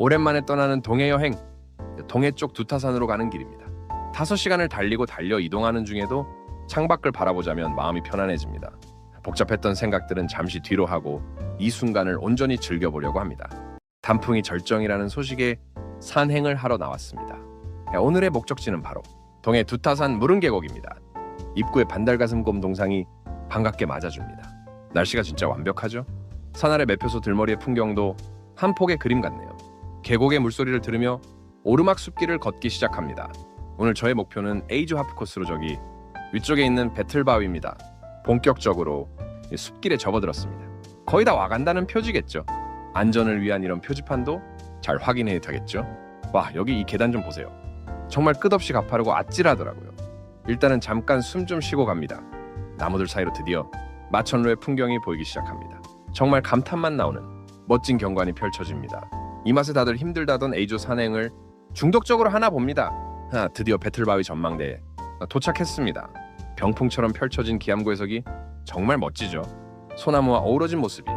오랜만에 떠나는 동해 여행. 동해 쪽 두타산으로 가는 길입니다. 5시간을 달리고 달려 이동하는 중에도 창밖을 바라보자면 마음이 편안해집니다. 복잡했던 생각들은 잠시 뒤로 하고 이 순간을 온전히 즐겨보려고 합니다. 단풍이 절정이라는 소식에 산행을 하러 나왔습니다. 오늘의 목적지는 바로 동해 두타산 무릉계곡입니다. 입구에 반달가슴곰 동상이 반갑게 맞아줍니다. 날씨가 진짜 완벽하죠? 산 아래 매표소 들머리의 풍경도 한 폭의 그림 같네요. 계곡의 물소리를 들으며 오르막 숲길을 걷기 시작합니다. 오늘 저의 목표는 에이즈 하프 코스로 저기 위쪽에 있는 배틀바위입니다. 본격적으로 이 숲길에 접어들었습니다. 거의 다 와간다는 표지겠죠. 안전을 위한 이런 표지판도 잘 확인해야 되겠죠. 와 여기 이 계단 좀 보세요. 정말 끝없이 가파르고 아찔하더라고요. 일단은 잠깐 숨 좀 쉬고 갑니다. 나무들 사이로 드디어 마천루의 풍경이 보이기 시작합니다. 정말 감탄만 나오는 멋진 경관이 펼쳐집니다. 이 맛에 다들 힘들다던 에이조 산행을 중독적으로 하나 봅니다. 아, 드디어 배틀바위 전망대에 도착했습니다. 병풍처럼 펼쳐진 기암구해석이 정말 멋지죠. 소나무와 어우러진 모습이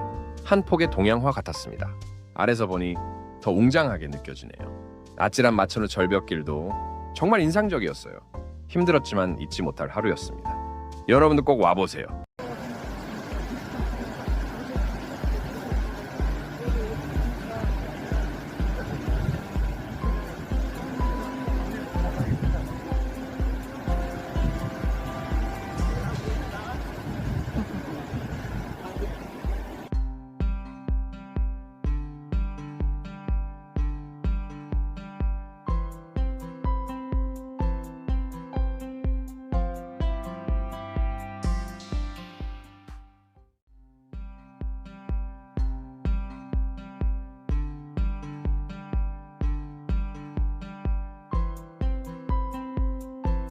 한 폭의 동양화 같았습니다. 아래서 보니 더 웅장하게 느껴지네요. 아찔한 마천루 절벽길도 정말 인상적이었어요. 힘들었지만 잊지 못할 하루였습니다. 여러분도 꼭 와보세요.